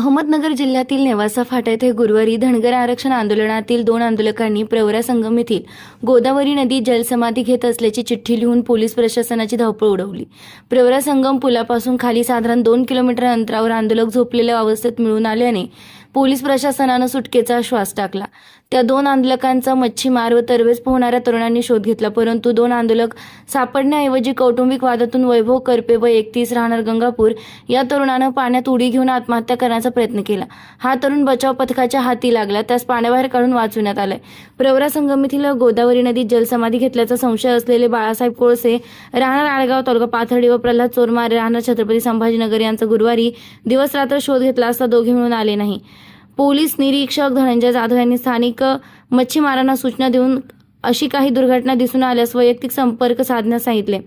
अहमदनगर जिल्ह्यातील नेवासा फाटा येथे गुरुवारी धनगर आरक्षण आंदोलनातील दोन आंदोलकांनी प्रवरा संगम येथील गोदावरी नदी जलसमाधी घेत असल्याची चिठ्ठी लिहून पोलीस प्रशासनाची धावपळ उडवली. प्रवरा संगम पुलापासून खाली साधारण दोन किलोमीटर अंतरावर आंदोलक झोपलेल्या अवस्थेत मिळून आल्याने पोलीस प्रशासनानं सुटकेचा श्वास टाकला. त्या दोन आंदोलकांचा मच्छीमार व तरवेज पोहणाऱ्या तरुणांनी शोध घेतला. परंतु दोन आंदोलक सापडण्याऐवजी कौटुंबिक वादातून वैभव करपे व एकतीस राहणार गंगापूर या तरुणानं पाण्यात उडी घेऊन आत्महत्या करण्याचा प्रयत्न केला. हा तरुण बचाव पथकाच्या हाती लागला. त्यास पाण्याबाहेर काढून वाचवण्यात आलाय. प्रवरा संगम येथील गोदावरी नदीत जलसमाधी घेतल्याचा संशय असलेले बाळासाहेब कोळसे राहणार आळगाव तालुका पाथर्डी व प्रल्हाद चोरमारे राहणार छत्रपती संभाजीनगर यांचा गुरुवारी दिवस रात्र शोध घेतला असता दोघे मिळून आले नाही. पोलीस निरीक्षक धनंजय जाधव यांनी स्थानिक मच्छीमारांना सूचना देऊन अशी काही दुर्घटना दिसून आल्यास वैयक्तिक संपर्क साधण्यास सांगितले.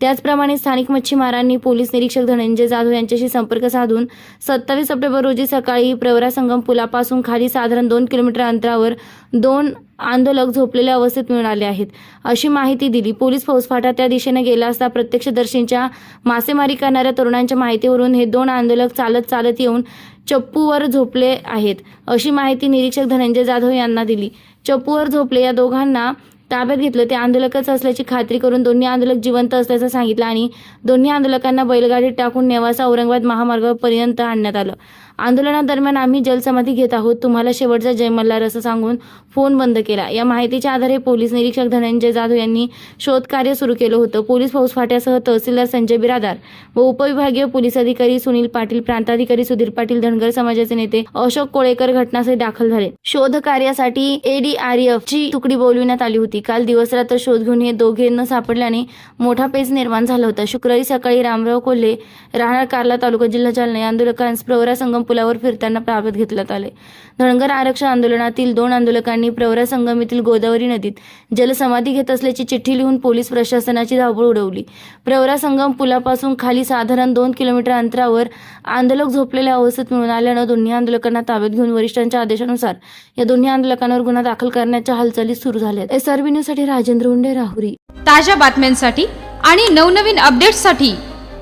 त्याचप्रमाणे स्थानिक मच्छीमारांनी पोलीस निरीक्षक धनंजय जाधव यांच्याशी संपर्क साधून सत्तावीस सप्टेंबर रोजी सकाळी प्रवरा संगम पुलापासून खाली साधारण दोन किलोमीटर अंतरावर दोन आंदोलक झोपलेल्या अवस्थेत मिळाले आहेत. अशी माहिती दिली. पोलीस फौजफाटा त्या दिशेने गेला असता प्रत्यक्षदर्शींच्या मासेमारी करणाऱ्या तरुणांच्या माहितीवरून हे दोन आंदोलक चालत चालत येऊन चप्पूवर झोपले आहेत. अशी माहिती निरीक्षक धनंजय जाधव यांना दिली. चप्पूवर झोपले या दोघांना ताब्यात घेतलं. ते आंदोलकच असल्याची खात्री करून दोन्ही आंदोलक जिवंत असल्याचं सांगितलं आणि दोन्ही आंदोलकांना बैलगाडीत टाकून नेवासा औरंगाबाद महामार्गापर्यंत आणण्यात आलं. आंदोलनादरम्यान आम्ही जलसमाधी घेत आहोत. तुम्हाला शेवटचा जय मल्हार असं सांगून फोन बंद केला. या माहितीच्या आधारे पोलीस निरीक्षक धनंजय जाधव यांनी शोधकार्य सुरू केलं होतं. पोलीस फौजफाट्यासह तहसीलदार संजय बिरादार व उपविभागीय पोलीस अधिकारी सुनील पाटील प्रांताधिकारी सुधीर पाटील धनगर समाजाचे नेते अशोक कोळेकर घटनास्थळी दाखल झाले. शोध कार्यासाठी एडीआरएफ ची तुकडी बोलविण्यात आली होती. काल दिवसरात्र शोध घेऊन हे दोघे न सापडल्याने मोठा पेच निर्माण झाला होता. शुक्रवारी सकाळी रामराव कोल्हे राहणार कार्ला तालुका जिल्हा जालना या आंदोलकांस प्रवरा संगम पुलावर फिरताना ताब्यात घेतल्यात आले. धनगर आरक्षण आंदोलनातील दोन आंदोलकांनी प्रवरा संगम येथील गोदावरी नदीत जलसमाधी घेत असल्याची चिठ्ठी लिहून पोलीस प्रशासनाची धावपळ उडवली. प्रवरा संगम पुलापासून खाली साधारण दोन किलोमीटर अंतरावर आंदोलक झोपलेल्या अवस्थेत मिळून आल्यानं दोन्ही आंदोलकांना ताब्यात घेऊन वरिष्ठांच्या आदेशानुसार या दोन्ही आंदोलकांवर गुन्हा दाखल करण्याच्या हालचाली सुरू झाल्या. एस आर राजेंद्र उंडे राहुरी. ताज्या बातम्यांसाठी आणि नवनवीन अपडेट्ससाठी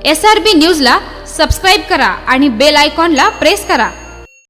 एस आर बी न्यूजला सबस्क्राईब करा आणि बेल आयकॉनला प्रेस करा.